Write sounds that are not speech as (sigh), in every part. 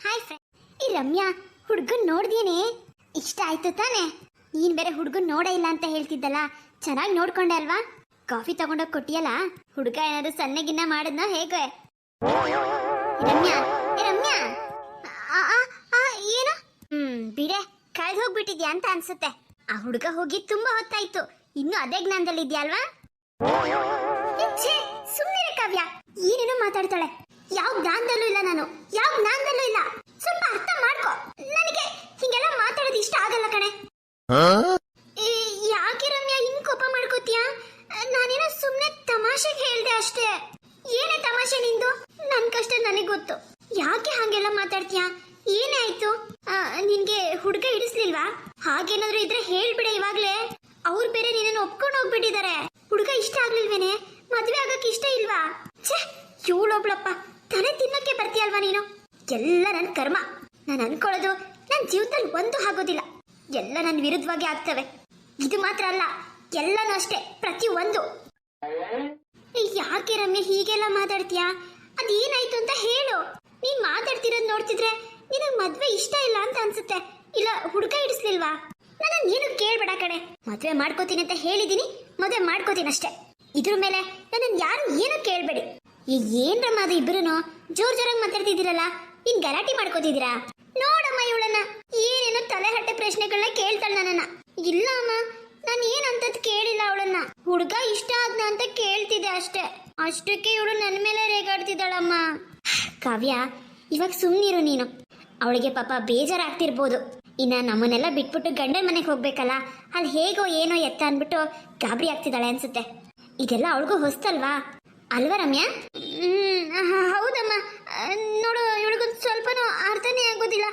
Hi friend ಈ ರಮ್ಯಾ ಹುಡ್ಗನ್ ನೋಡ್ದೇನೆ? ಇಷ್ಟ ಆಯ್ತು ತಾನೆ? ನೀನ್ ಬೇರೆ ಹುಡ್ಗನ್ ನೋಡೇ ಇಲ್ಲ ಅಂತ ಹೇಳ್ತಿದ್ದಲ್ಲ ಚೆನ್ನಾಗಿ ನೋಡ್ಕೊಂಡೆ ಅಲ್ವಾ? ಕಾಫಿ ತಗೊಂಡೋಗ್ ಕೊಟ್ಟಿಯಲ್ಲ ಹುಡುಗ ಏನಾದ್ರು ಸಣ್ಣಗಿನ್ನ ಮಾಡಿದ್ನೋ ಹೇಗೆ? ರಮ್ಯಾ ರಮ್ಯಾ! ಆ, ಆ, ಏನು? ಹ್ಮ್ ಬಿಡೆ ಕಳೆದು ಹೋಗ್ಬಿಟ್ಟಿದ್ಯಾ ಅಂತ ಅನ್ಸುತ್ತೆ. ಆ ಹುಡುಗ ಹೋಗಿ ತುಂಬಾ ಹೊತ್ತಾಯ್ತು. ಇನ್ನು ಅದೇ ಜ್ಞಾನದಲ್ಲಿ ಇದೆಯಲ್ವಾ ಸುಮ್ಮನೆ ಕಾವ್ಯ. ಏನೇನೋ ಮಾತಾಡ್ತಾಳೆ. ಯಾವ ಜ್ಞಾನದಲ್ಲೂ ಇಲ್ಲ ನಾನು. ಯಾವ ಜ್ಞಾನದಲ್ಲೂ ಇಲ್ಲ ಸ್ವಲ್ಪ ಅರ್ಥ ಮಾಡ್ಕೊ ನನಗೆ ಹಿಂಗೆಲ್ಲ ಮಾತಾಡೋದು ಇಷ್ಟ ಆಗಲ್ಲ ಕಣೆ ಏ, ಯಾಕೆ ರಮ್ಯಾ ಹಿಂಗ್ ಕೋಪ ಮಾಡ್ಕೋತೀಯಾ ನಾನೇನೋ ಸುಮ್ಮನೆ ತಮಾಷೆಗೆ ಹೇಳ್ದೆ ಅಷ್ಟೇ ಏನೇ ತಮಾಷೆ ನಿಂದು ನನ್ ಕಷ್ಟ ನನಗೆ ಗೊತ್ತು ಯಾಕೆ ಹಾಗೆಲ್ಲ ಮಾತಾಡ್ತೀಯಾ? ಏನಾಯ್ತು? ನಿನ್ಗೆ ಹುಡುಗ ಹಿಡಿಸ್ಲಿಲ್ವಾ? ಹಾಗೇನಾದ್ರೂ ಇದ್ರೆ ಹೇಳ್ಬಿಡ ಇವಾಗ್ಲೇ. ಅವ್ರು ಬೇರೆ ನಿನ್ನನ್ನು ಒಪ್ಕೊಂಡು ಹೋಗ್ಬಿಟ್ಟಿದ್ದಾರೆ ಹುಡುಗ ಇಷ್ಟ ಆಗ್ಲಿಲ್ವೇನೆ? ಮದ್ವೆ ಆಗಕ್ ಇಷ್ಟ ಇಲ್ವಾ? ಛೇ, ಇವಳೊಬ್ಳಪ್ಪ. ತಲೆ ತಿನ್ನಕ್ಕೆ ಬರ್ತೀಯಲ್ವಾ ನೀನು? ಎಲ್ಲ ನನ್ನ ಕರ್ಮ. ನಾನು ಅನ್ಕೊಳ್ಳೋದು ನನ್ನ ಜೀವನದಲ್ಲಿ ಒಂದು ಆಗೋದಿಲ್ಲ. ಎಲ್ಲ ನನ್ನ ವಿರುದ್ಧವಾಗಿ ಆಗ್ತವೆ. ಇದು ಮಾತ್ರ ಅಲ್ಲ, ಎಲ್ಲನೂ ಅಷ್ಟೇ, ಪ್ರತಿ ಒಂದು. ಯಾಕೆ ರಮ್ಯ, ಹೀಗೆಲ್ಲ ಮಾತಾಡ್ತೀಯಾ? ಅದೇನಾಯ್ತು ಅಂತ ಹೇಳು. ನೀನ್ ಮಾತಾಡ್ತಿರೋದ್ ನೋಡ್ತಿದ್ರೆ ನಿನಗ್ ಮದ್ವೆ ಇಷ್ಟ ಇಲ್ಲ ಅಂತ ಅನ್ಸುತ್ತೆ. ಇಲ್ಲ, ಹುಡುಗ ಹಿಡಿಸ್ಲಿಲ್ವಾ? ನನ್ನ ನೀನು ಕೇಳ್ಬೇಡ ಕಣೆ. ಮದ್ವೆ ಮಾಡ್ಕೋತೀನಿ ಅಂತ ಹೇಳಿದೀನಿ, ಮದ್ವೆ ಮಾಡ್ಕೋತೀನಿ ಅಷ್ಟೇ. ಇದ್ರ ಮೇಲೆ ನನ್ನ ಯಾರು ಏನು ಕೇಳ್ಬೇಡಿ. ಏನ್ರಮ್ಮ ಅದು ಇಬ್ರು ಜೋರ್ ಜೋರಾಗಿ ಮಾತಾಡ್ತಿದ್ದೀರಲ್ಲ ಇನ್ ಗಲಾಟೆ ಮಾಡ್ಕೋತಿದ್ದೀರಾ? ನೋಡಮ್ಮ ಇವಳನ್ನ, ಏನೇನೋ ತಲೆ ಹಟ್ಟೆ ಪ್ರಶ್ನೆಗಳನ್ನ ಕೇಳ್ತಾಳ ನನ್ನನ್ನ. ಇಲ್ಲ ಅಮ್ಮ, ನಾನು ಏನಂತದ್ ಕೇಳಿಲ್ಲ ಅವಳನ್ನ. ಹುಡುಗ ಇಷ್ಟ ಆದ್ನ ಅಂತ ಕೇಳ್ತಿದ್ದೆ ಅಷ್ಟೇ. ಅಷ್ಟಕ್ಕೆ ಇವಳು ನನ್ನ ಮೇಲೆ ರೇಗಾಡ್ತಿದ್ದಾಳಮ್ಮ. ಕಾವ್ಯ ಇವಾಗ ಸುಮ್ಮನಿರು ನೀನು. ಅವಳಿಗೆ ಪಾಪ ಬೇಜಾರಾಗ್ತಿರ್ಬೋದು. ಇನ್ನ ನಮ್ಮನ್ನೆಲ್ಲ ಬಿಟ್ಬಿಟ್ಟು ಗಂಡನ ಮನೆಗೆ ಹೋಗ್ಬೇಕಲ್ಲ ಅಲ್ಲಿ ಹೇಗೋ ಏನೋ ಎತ್ತ ಅಂದ್ಬಿಟ್ಟು ಗಾಬರಿ ಆಗ್ತಿದ್ದಾಳೆ ಅನ್ಸುತ್ತೆ. ಇದೆಲ್ಲ ಅವಳಿಗೂ ಹೊಸ್ತಲ್ವಾ? ಅಲ್ವಾ ರಮ್ಯಾ? ಹೌದಮ್ಮ. ನೋಡು ಇವಳಿಗೊಂದು ಸ್ವಲ್ಪನೂ ಅರ್ಥನೇ ಆಗೋದಿಲ್ಲ.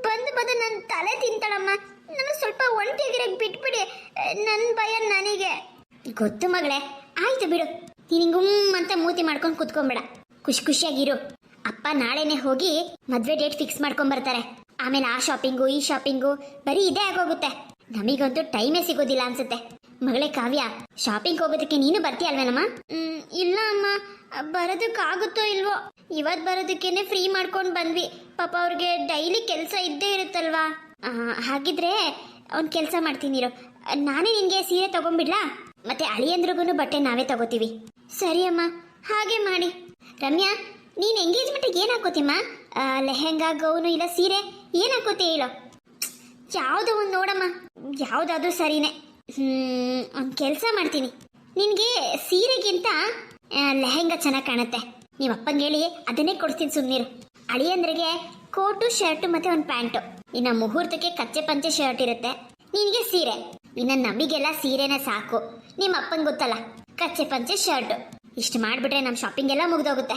ಬಂದು ಬಂದು ನನ್ನ ತಲೆ ತಿಂತಾಳಮ್ಮ. ನನ್ನ ಸ್ವಲ್ಪ ಒಂಟಿಯಾಗಿರಕ್ ಬಿಟ್ಬಿಡಿ. ನನ್ನ ಭಯ ನನಗೆ. ಗೊತ್ತು ಮಗಳೇ ಆಯ್ತು ಬಿಡು. ನೀನು ಗುಮ್ ಅಂತ ಮೂತಿ ಮಾಡ್ಕೊಂಡು ಕುತ್ಕೊಂಬೇಡ. ಖುಷಿ ಖುಷಿಯಾಗಿರು ಅಪ್ಪ ನಾಳೆನೆ ಹೋಗಿ ಮದ್ವೆ ಡೇಟ್ ಫಿಕ್ಸ್ ಮಾಡ್ಕೊಂಡ್ ಬರ್ತಾರೆ ಆಮೇಲೆ ಆ ಶಾಪಿಂಗು ಈ ಶಾಪಿಂಗು ಬರೀ ಇದೇ ಆಗೋಗುತ್ತೆ. ನಮಗಂತೂ ಟೈಮೇ ಸಿಗೋದಿಲ್ಲ ಅನ್ಸುತ್ತೆ. ಮಗಳೇ ಕಾವ್ಯ ಶಾಪಿಂಗ್ ಹೋಗೋದಕ್ಕೆ ನೀನು ಬರ್ತೀಯ ಅಲ್ವೇನಮ್ಮ? ಹ್ಮ್, ಇಲ್ಲ ಅಮ್ಮ. ಬರೋದಕ್ಕಾಗುತ್ತೋ ಇಲ್ವೋ? ಇವತ್ ಬರೋದಕ್ಕೇನೆ ಫ್ರೀ ಮಾಡ್ಕೊಂಡು ಬಂದ್ವಿ. ಪಾಪ ಅವ್ರಿಗೆ ಡೈಲಿ ಕೆಲಸ ಇದ್ದೇ ಇರುತ್ತಲ್ವಾ? ಹಾಗಿದ್ರೆ ಒಂದು ಕೆಲಸ ಮಾಡ್ತೀನಿ ಇರು. ನಾನೇ ನಿನ್ಗೆ ಸೀರೆ ತಗೊಂಡ್ಬಿಡ್ಲಾ ಮತ್ತೆ ಅಳಿಯಂದ್ರಿಗೂ ಬಟ್ಟೆ ನಾವೇ ತಗೋತೀವಿ. ಸರಿ ಅಮ್ಮ. ಹಾಗೆ ಮಾಡಿ. ರಮ್ಯಾ ನೀನ್ ಎಂಗೇಜ್ಮೆಂಟ್ ಏನ್ ಹಾಕೋತಿಮ್ಮ ಲೆಹೆಂಗಾ, ಗೌನು ಇಲ್ಲ ಸೀರೆ ಏನ್ ಹಾಕೋತಿ ಹೇಳೋ. ಯಾವುದೋ ಒಂದು ನೋಡಮ್ಮ, ಯಾವುದಾದ್ರೂ ಸರಿನೇ. ಹ್ಮ್, ಒಂದು ಕೆಲಸ ಮಾಡ್ತೀನಿ. ನಿನಗೆ ಸೀರೆಗಿಂತ ಲೆಹೆಂಗಾ ಚೆನ್ನಾಗಿ ಕಾಣುತ್ತೆ. ನಿಮ್ಮ ಅಪ್ಪಂಗೆ ಹೇಳಿ, ಅದನ್ನೇ ಕೊಡ್ತೀನಿ ಸುಮ್ಮನಿರು ಅಳಿಯಂದ್ರಿಗೆ ಕೋಟು ಶರ್ಟ್ ಮತ್ತೆ ಒಂದು ಪ್ಯಾಂಟು. ಇನ್ನು ಮುಹೂರ್ತಕ್ಕೆ ಕಚ್ಚೆ ಪಂಚೆ ಶರ್ಟ್ ಇರುತ್ತೆ. ನಿನಗೆ ಸೀರೆ. ಇನ್ನು ನಮಗೆಲ್ಲ ಸೀರೆನೇ ಸಾಕು. ನಿಮ್ಮ ಅಪ್ಪಂಗೆ ಗೊತ್ತಲ್ಲ, ಕಚ್ಚೆ ಪಂಚೆ ಶರ್ಟ್. ಇಷ್ಟು ಮಾಡಿಬಿಟ್ರೆ ನಮ್ಮ ಶಾಪಿಂಗ್ ಎಲ್ಲ ಮುಗ್ದೋಗುತ್ತೆ.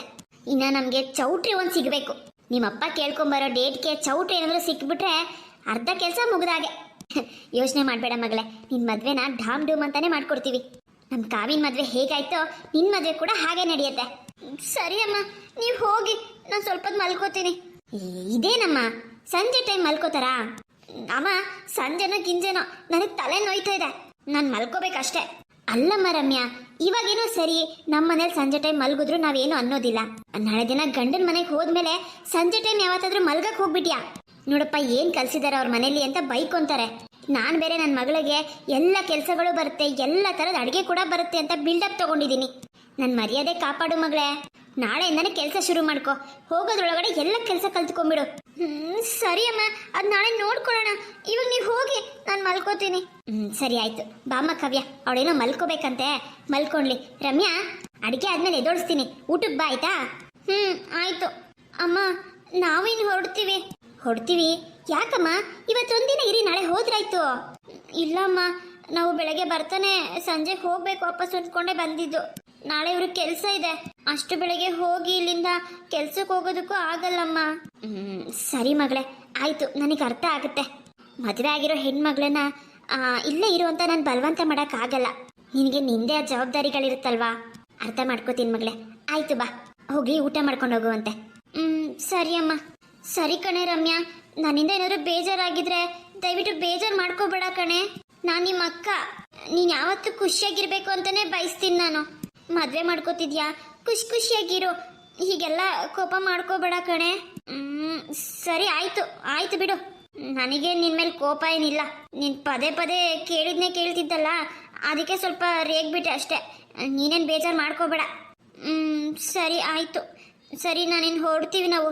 ಇನ್ನು ನಮಗೆ ಚೌಟ್ರಿ ಒಂದು ಸಿಗಬೇಕು. ನಿಮ್ಮಪ್ಪ ಕೇಳ್ಕೊಂಬರೋ ಡೇಟ್ಗೆ ಚೌಟ್ರಿ ಏನಾದರೂ ಸಿಕ್ಬಿಟ್ರೆ ಅರ್ಧ ಕೆಲಸ ಮುಗ್ದಾಗೆ (laughs) ಯೋಚನೆ ಮಾಡಬೇಡ ಮಗಳೇ ನಿನ್ನ ಮದ್ವೆನ ಢಾಮ್ ಡೂಮ್ ಅಂತಾನೆ ಮಾಡ್ಕೊಡ್ತೀವಿ. ನಮ್ಮ ಕಾವಿನ ಮದ್ವೆ ಹೇಗಾಯ್ತೋ ನಿನ್ನ ಮದ್ವೆ ಕೂಡ ಹಾಗೆ ನಡೆಯುತ್ತೆ. ಸರಿ ಅಮ್ಮ, ನೀವು ಹೋಗಿ, ನಾನು ಸ್ವಲ್ಪ ಮಲ್ಕೋತೀನಿ. ಇದೇನಮ್ಮ? ಸಂಜೆ ಟೈಮ್ ಮಲ್ಕೋತಾರಾ? ಅಮ್ಮ, ಸಂಜೆನೋ ಗಿಂಜೆನೋ, ನನಗೆ ತಲೆ ನೋಯ್ತಾ ಇದೆ. ನಾನು ಮಲ್ಕೋಬೇಕಷ್ಟೇ. ಅಲ್ಲಮ್ಮ ರಮ್ಯಾ ಇವಾಗೇನೋ ಸರಿ ನಮ್ಮ ಮನೇಲಿ ಸಂಜೆ ಟೈಮ್ ಮಲ್ಗಿದ್ರು ನಾವೇನು ಅನ್ನೋದಿಲ್ಲ. ನಾಳೆ ದಿನ ಗಂಡನ ಮನೆಗೆ ಹೋದ್ಮೇಲೆ ಸಂಜೆ ಟೈಮ್ ಯಾವತ್ತಾದ್ರೂ ಮಲ್ಗಕ್ ಹೋಗ್ಬಿಟ್ಯಾ? ನೋಡಪ್ಪ, ಏನ್ ಕಲ್ಸಿದಾರೆ ಅವ್ರ ಮನೇಲಿ ಅಂತ ಬೈಕೊಂತಾರೆ ನಾನ್ ಬೇರೆ ನನ್ನ ಮಗಳಿಗೆ ಎಲ್ಲ ಕೆಲಸಗಳು ಬರುತ್ತೆ, ಎಲ್ಲ ತರದ ಅಡಿಗೆ ಕೂಡ ಬರುತ್ತೆ ಅಂತ ಬಿಲ್ಡಪ್ ತಗೊಂಡಿದ್ದೀನಿ ನನ್ನ ಮರ್ಯಾದೆ ಕಾಪಾಡು ಮಗಳೇ. ನಾಳೆಯಿಂದನೇ ಕೆಲಸ ಶುರು ಮಾಡ್ಕೊ. ಹೋಗೋದ್ರೊಳಗಡೆ ಎಲ್ಲ ಕೆಲಸ ಕಲ್ತ್ಕೊಂಡ್ಬಿಡು. ಹ್ಮ್, ಸರಿ ಅಮ್ಮ, ಅದ್ ನಾಳೆ ನೋಡ್ಕೊಳ್ಳೋಣ. ಇವಾಗ ನೀವು ಹೋಗಿ, ನಾನು ಮಲ್ಕೋತೀನಿ. ಹ್ಮ್, ಸರಿ ಆಯ್ತು. ಬಾಮ್ಮ, ಕವ್ಯ, ಅವಳೇನೋ ಮಲ್ಕೋಬೇಕಂತೆ. ಮಲ್ಕೊಂಡ್ಲಿ. ರಮ್ಯಾ, ಅಡಿಗೆ ಆದ್ಮೇಲೆ ಎದೋಡಿಸ್ತೀನಿ ಊಟಕ್ಕೆ ಬಾ, ಆಯ್ತಾ? ಹ್ಮ್, ಆಯ್ತು. ಅಮ್ಮ, ನಾವೇನು ಹೊರಡ್ತೀವಿ? ಹೊಡ್ತೀವಿ ಯಾಕಮ್ಮ? ಇವತ್ತೊಂದಿನ ಇರಿ, ನಾಳೆ ಹೋದ್ರಾಯ್ತು. ಇಲ್ಲಮ್ಮ, ನಾವು ಬೆಳಗ್ಗೆ ಬರ್ತಾನೆ ಸಂಜೆ ಹೋಗ್ಬೇಕು ವಾಪಸ್ ಹೊಂದ್ಕೊಂಡೆ ಬಂದಿದ್ದು. ನಾಳೆ ಇವ್ರಿಗೆ ಕೆಲಸ ಇದೆ. ಅಷ್ಟು ಬೆಳಗ್ಗೆ ಹೋಗಿ ಇಲ್ಲಿಂದ ಕೆಲ್ಸಕ್ಕೆ ಹೋಗೋದಕ್ಕೂ ಆಗಲ್ಲಮ್ಮ. ಸರಿ ಮಗಳೇ, ಆಯ್ತು, ನನಗೆ ಅರ್ಥ ಆಗುತ್ತೆ. ಮದುವೆ ಆಗಿರೋ ಹೆಣ್ಮಗಳನ್ನ ಇಲ್ಲೇ ಇರು ಅಂತ ನಾನು ಬಲವಂತ ಆಗಲ್ಲ ನಿನಗೆ ನಿಂದೆ ಆ ಜವಾಬ್ದಾರಿಗಳಿರುತ್ತಲ್ವಾ? ಅರ್ಥ ಮಾಡ್ಕೋತೀನಿ ಮಗಳೇ. ಆಯ್ತು ಬಾ ಹೋಗಿ ಊಟ ಮಾಡ್ಕೊಂಡು ಹೋಗುವಂತೆ. ಹ್ಮ್, ಸರಿ ಅಮ್ಮ. ಸರಿ ಕಣೆ ರಮ್ಯಾ, ನನ್ನಿಂದ ಏನಾದ್ರು ಬೇಜಾರಾಗಿದ್ರೆ ದಯವಿಟ್ಟು ಬೇಜಾರು ಮಾಡ್ಕೋಬೇಡ ಕಣೆ. ನಾನು ನಿಮ್ಮ ಅಕ್ಕ. ನೀನ್ ಯಾವತ್ತೂ ಖುಷಿಯಾಗಿರ್ಬೇಕು ಅಂತಾನೆ ಬಯಸ್ತೀನಿ ನಾನು. ಮದ್ವೆ ಮಾಡ್ಕೋತಿದ್ಯಾ? ಖುಷಿ ಖುಷಿಯಾಗಿರು. ಹೀಗೆಲ್ಲ ಕೋಪ ಮಾಡ್ಕೋಬೇಡ ಕಣೆ. ಸರಿ, ಆಯ್ತು ಆಯ್ತು ಬಿಡು. ನನಗೆ ನಿನ್ ಮೇಲೆ ಕೋಪ ಏನಿಲ್ಲ. ನೀನ್ ಪದೇ ಪದೇ ಕೇಳಿದ್ನೇ ಕೇಳ್ತಿದ್ದಲ್ಲ, ಅದಕ್ಕೆ ಸ್ವಲ್ಪ ರೇಗ್ಬಿಟ್ಟೆ ಅಷ್ಟೇ. ನೀನೇನು ಬೇಜಾರು ಮಾಡ್ಕೋಬೇಡ. ಹ್ಮ್, ಸರಿ, ಆಯ್ತು. ಸರಿ, ನಾನಿನ್ ಹೊರಡ್ತೀವಿ ನಾವು.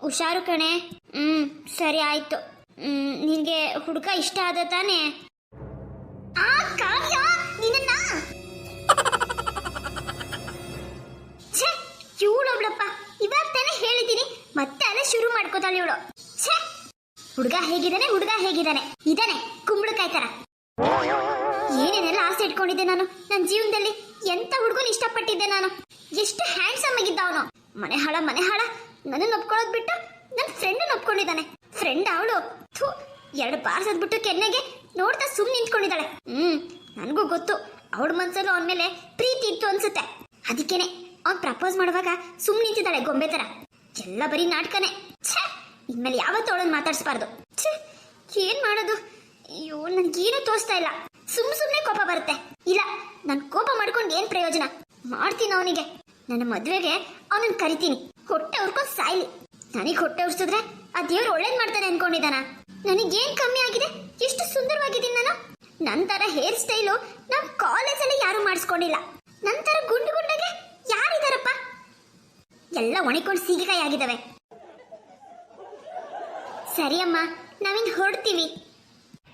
ಹುಷಾರು ಕಣೆ. ಹ್ಮ್, ಸರಿ, ಆಯ್ತು. ನಿನ್ಗೆ ಹುಡುಗ ಇಷ್ಟ ಆದ ತಾನೇ? ಇವಳೊಬ್ಳಪ್ಪ ಇವಾಗ ತಾನೇ ಹೇಳಿದ್ದೀನಿ ಮತ್ತೆ ಅದೇ ಶುರು ಮಾಡ್ಕೋತಾಳೆ ಇವಳು. ಹುಡುಗ ಹೇಗಿದ್ದಾನೆ ಹುಡುಗ ಹೇಗಿದ್ದಾನೆ? ಇದಾನೆ, ಕುಂಬಳಕಾಯಿ ತರ. ಏನೇನೆಲ್ಲ ಆಸೆ ಇಟ್ಕೊಂಡಿದ್ದೆ ನಾನು ನನ್ನ ಜೀವನದಲ್ಲಿ ಎಂತ ಹುಡುಗನ ಇಷ್ಟಪಟ್ಟಿದ್ದೆ ನಾನು. ಎಷ್ಟು ಹ್ಯಾಂಡ್ಸಮ್ ಆಗಿದ್ದ ಅವನು. ಮನೆ ಹಾಳ ಮನೆ ಹಾಳ. ನನ್ನ ಒಪ್ಕೊಳ್ಳೋದ್ ಬಿಟ್ಟು ನನ್ನ ಫ್ರೆಂಡ್ ಒಪ್ಕೊಂಡಿದ್ದಾನೆ. ಫ್ರೆಂಡ್ ಅವಳು. ಥೂ, ಎರಡು ಬಾರ್ ಸದ್ಬಿಟ್ಟು ಕೆನ್ನೆಗೆ ನೋಡ್ತಾ ಸುಮ್ ನಿಂತ್ಕೊಂಡಿದ್ದಾಳೆ. ಹ್ಮ್, ನನಗೂ ಗೊತ್ತು. ಅವಳ ಮನ್ಸಲ್ಲೂ ಅವನ ಪ್ರೀತಿ ಇತ್ತು ಅನ್ಸುತ್ತೆ. ಅದಕ್ಕೇನೆ ಅವ್ನ್ ಪ್ರಪೋಸ್ ಮಾಡುವಾಗ ಸುಮ್ಮನೆ ನಿಂತಿದ್ದಾಳೆ ಗೊಂಬೆ ತರ. ಎಲ್ಲ ಬರೀ ನಾಟಕನೇ. ಛೇ, ಇನ್ಮೇಲೆ ಯಾವತ್ತೂ ಅವಳನ್ನು ಮಾತಾಡಿಸ್ಬಾರ್ದು. ಛೇ, ಏನ್ ಮಾಡೋದು? ಅಯ್ಯೋ, ನನ್ಗೇನು ತೋರಿಸ್ತಾ ಇಲ್ಲ. ಸುಮ್ ಸುಮ್ನೆ ಕೋಪ ಬರುತ್ತೆ. ಇಲ್ಲ, ನಾನು ಕೋಪ ಮಾಡ್ಕೊಂಡು ಏನ್ ಪ್ರಯೋಜನ? ಮಾಡ್ತೀನಿ ಅವನಿಗೆ. ನನ್ನ ಮದ್ವೆಗೆ ಅವನನ್ನ ಕರಿತೀನಿ. ಹೊಟ್ಟೆ ಉರ್ಕೊಂಡು ಸಾಯ್ಲಿ. ನನಗೆ ಹೊಟ್ಟೆ ಉರ್ಸಿದ್ರೆ ಆ ದೇವ್ರು ಒಳ್ಳೇದ್ ಮಾಡ್ತಾನೆ ಅನ್ಕೊಂಡಿದ್ದಾನ. ನನಗೇನ್ ಕಮ್ಮಿ ಆಗಿದೆ? ಎಷ್ಟು ಸುಂದರವಾಗಿದ್ದೀನಿ ನಾನು. ನಂತರ ಹೇರ್ ಸ್ಟೈಲು ನಮ್ ಕಾಲೇಜಲ್ಲಿ ಯಾರು ಮಾಡಿಸ್ಕೊಂಡಿಲ್ಲ. ನಂತರ ಗುಂಡು ಗುಂಡಗೆ ಎಲ್ಲ ಒಣಕೊಂಡು ಸೀಗೆಕಾಯಿ ಆಗಿದ್ದಾವೆ ಸರಿ ಅಮ್ಮ ನಾವಿನ್ ಹೊರಡ್ತೀವಿ.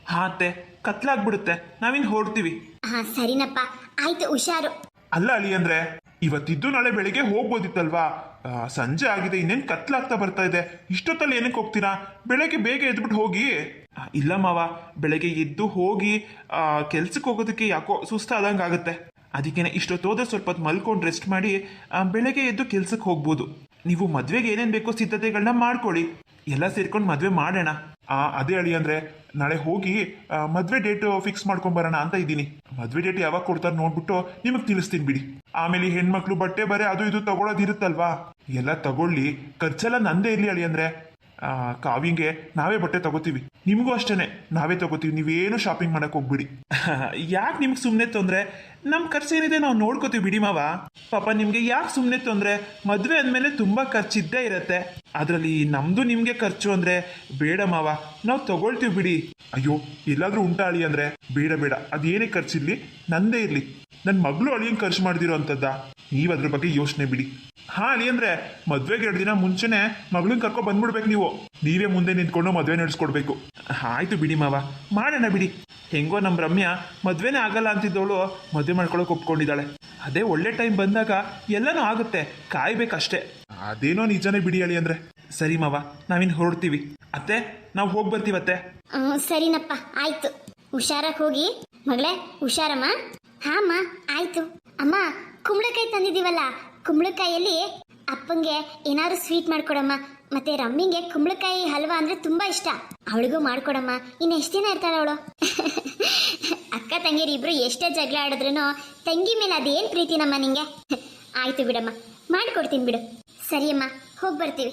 ಹಾತೆ ಅತ್ತೆ ಕತ್ಲಾಗ್ಬಿಡುತ್ತೆ ನಾವಿನ್ ಹೊರಡ್ತೀವಿ. ಹಾ ಸರಿನಪ್ಪ ಆಯ್ತು ಹುಷಾರು. ಅಲ್ಲ ಅಳಿ ಅಂದ್ರೆ ಇವತ್ತಿದ್ದು ನಾಳೆ ಬೆಳಿಗ್ಗೆ ಹೋಗ್ಬೋದಿತ್ತಲ್ವಾ? ಆ, ಸಂಜೆ ಆಗಿದೆ ಇನ್ನೇನ್ ಕತ್ಲಾಗ್ತಾ ಬರ್ತಾ ಇದೆ. ಇಷ್ಟೊತ್ತಲ್ಲಿ ಏನಕ್ಕೆ ಹೋಗ್ತೀರಾ? ಬೆಳಗ್ಗೆ ಬೇಗ ಎದ್ಬಿಟ್ಟು ಹೋಗಿ. ಆ, ಇಲ್ಲ ಮಾವ ಬೆಳಗ್ಗೆ ಎದ್ದು ಹೋಗಿ ಕೆಲ್ಸಕ್ಕೆ ಹೋಗೋದಕ್ಕೆ ಯಾಕೋ ಸುಸ್ತಾದಂಗೆ ಆಗುತ್ತೆ ಅದಕ್ಕೇನೆ ಇಷ್ಟೊತ್ತೋದ್ರೆ ಸ್ವಲ್ಪ ಹೊತ್ತು ಮಲ್ಕೊಂಡು ರೆಸ್ಟ್ ಮಾಡಿ ಬೆಳಗ್ಗೆ ಎದ್ದು ಕೆಲ್ಸಕ್ಕೆ ಹೋಗ್ಬೋದು. ನೀವು ಮದ್ವೆಗೆ ಏನೇನ್ ಬೇಕೋ ಸಿದ್ಧತೆಗಳನ್ನ ಮಾಡ್ಕೊಳ್ಳಿ. ಎಲ್ಲ ಸೇರ್ಕೊಂಡು ಮದ್ವೆ ಮಾಡೋಣ. ಅದೇ ಅಳಿ ಅಂದ್ರೆ ನಾಳೆ ಹೋಗಿ ಮದುವೆ ಡೇಟ್ ಫಿಕ್ಸ್ ಮಾಡ್ಕೊಂಡ್ ಬರೋಣ ಅಂತ ಇದ್ದೀನಿ. ಮದ್ವೆ ಡೇಟ್ ಯಾವಾಗ ಕೊಡ್ತಾರೆ ನೋಡ್ಬಿಟ್ಟು ನಿಮಗೆ ತಿಳಿಸ್ತೀನಿ ಬಿಡಿ. ಆಮೇಲೆ ಹೆಣ್ಮಕ್ಳು ಬಟ್ಟೆ ಬರೆ ಅದು ಇದು ತಗೊಳೋದಿರುತ್ತಲ್ವಾ? ಎಲ್ಲ ತಗೊಳ್ಳಿ. ಖರ್ಚೆಲ್ಲ ನಂದೇ ಇರ್ಲಿ ಅಳಿ ಅಂದ್ರೆ. ಆ, ಕಾವಿಂಗೆ ನಾವೇ ಬಟ್ಟೆ ತಗೋತೀವಿ. ನಿಮಗೂ ಅಷ್ಟೇನೆ. ನಾವೇ ತಗೋತೀವಿ. ನೀವೇನು ಶಾಪಿಂಗ್ ಮಾಡಕ್ ಹೋಗ್ಬಿಡಿ. (laughs) ಯಾಕೆ ನಿಮ್ಗೆ ಸುಮ್ಮನೆ ತೊಂದ್ರೆ? ನಮ್ಮ ಖರ್ಚು ಏನಿದೆ ನಾವು ನೋಡ್ಕೋತೀವಿ ಬಿಡಿ ಮಾವ. ಪಾಪ ನಿಮ್ಗೆ ಯಾಕೆ ಸುಮ್ಮನೆ ತೊಂದ್ರೆ? ಮದುವೆ ಅಂದ್ಮೇಲೆ ತುಂಬಾ ಖರ್ಚಿದ್ದೇ ಇರತ್ತೆ. ಅದರಲ್ಲಿ ನಮ್ದು ನಿಮ್ಗೆ ಖರ್ಚು ಅಂದ್ರೆ ಬೇಡ ಮಾವ. ನಾವು ತಗೊಳ್ತೀವಿ ಬಿಡಿ. ಅಯ್ಯೋ ಎಲ್ಲಾದರೂ ಉಂಟಾ ಅಳಿ ಅಂದ್ರೆ? ಬೇಡ ಬೇಡ. ಅದೇನೇ ಖರ್ಚಿರ್ಲಿ ನಂದೇ ಇರ್ಲಿ. ನನ್ನ ಮಗಳು ಅಳಿಯನ್ ಖರ್ಚು ಮಾಡ್ದಿರೋ ಅಂತದ್ದ ನೀವ್ ಅದ್ರ ಬಗ್ಗೆ ಯೋಚನೆ ಬಿಡಿ. ಹಾ ಅಳಿ ಅಂದ್ರೆ ಮದ್ವೆಗೆ ಎರಡು ದಿನ ಮುಂಚೆನೆ ಮಗಳನ್ನ ಕರ್ಕೊ ಬಂದ್ಬಿಡ್ಬೇಕು ನೀವು. ನೀವೇ ಮುಂದೆ ನಿಂತ್ಕೊಂಡು ಮದ್ವೆ ನಡೆಸ್ಕೊಡ್ಬೇಕು. ಆಯ್ತು ಬಿಡಿ ಮಾವ. ಮಾಡೋಣ ಬಿಡಿ. ಹೆಂಗೋ ನಮ್ ರಮ್ಯಾ ಮದ್ವೆನೇ ಆಗಲ್ಲ ಅಂತಿದ್ದವಳು ಮದ್ವೆ ಮಾಡ್ಕೊಳಕ್ ಒಪ್ಕೊಂಡಿದ್ದಾಳೆ. ಅದೇ ಒಳ್ಳೆ ಟೈಮ್ ಬಂದಾಗ ಎಲ್ಲನೂ ಆಗುತ್ತೆ. ಕಾಯ್ಬೇಕಷ್ಟೇ. ಅದೇನೋ ನಿಜನೇ ಬಿಡಿ ಅಳಿ ಅಂದ್ರೆ. ಸರಿ ಮಾವ, ನಾವಿನ್ ಹೊರಡ್ತೀವಿ. ಅತ್ತೆ, ನಾವು ಹೋಗಿ ಬರ್ತೀವತ್ತೆ ಸರಿನಪ್ಪ, ಆಯ್ತು. ಹುಷಾರಾಗಿ ಹೋಗಿ. ಮಗಳೇ, ಹುಷಾರಮ್ಮ? ಹಾ ಅಮ್ಮ ಆಯ್ತು. ಅಮ್ಮ, ಕುಂಬಳಕಾಯಿ ತಂದಿದ್ದೀವಲ್ಲ ಕುಂಬಳಕಾಯಲ್ಲಿ ಅಪ್ಪಂಗೆ ಏನಾದ್ರು ಸ್ವೀಟ್ ಮಾಡ್ಕೊಡಮ್ಮ, ಮತ್ತೆ ರಮ್ಮಿಂಗೆ ಕುಂಬಳಕಾಯಿ ಹಲ್ವಾ ಅಂದ್ರೆ ತುಂಬಾ ಇಷ್ಟ. ಅವಳಿಗೂ ಮಾಡ್ಕೊಡಮ್ಮ, ಇನ್ನು ಎಷ್ಟು ದಿನ ಇರ್ತಾಳೆ ಅವಳು? (laughs) ಅಕ್ಕ ತಂಗಿಯರು ಇಬ್ರು ಎಷ್ಟೇ ಜಗಳ ಆಡಿದ್ರು ತಂಗಿ ಮೇಲೆ ಅದೇನ್ ಪ್ರೀತಿನಮ್ಮ ನಿಂಗೆ? (laughs) ಆಯ್ತು ಬಿಡಮ್ಮ, ಮಾಡ್ಕೊಡ್ತೀನಿ ಬಿಡು. ಸರಿಯಮ್ಮ, ಹೋಗಿ ಬರ್ತೀವಿ.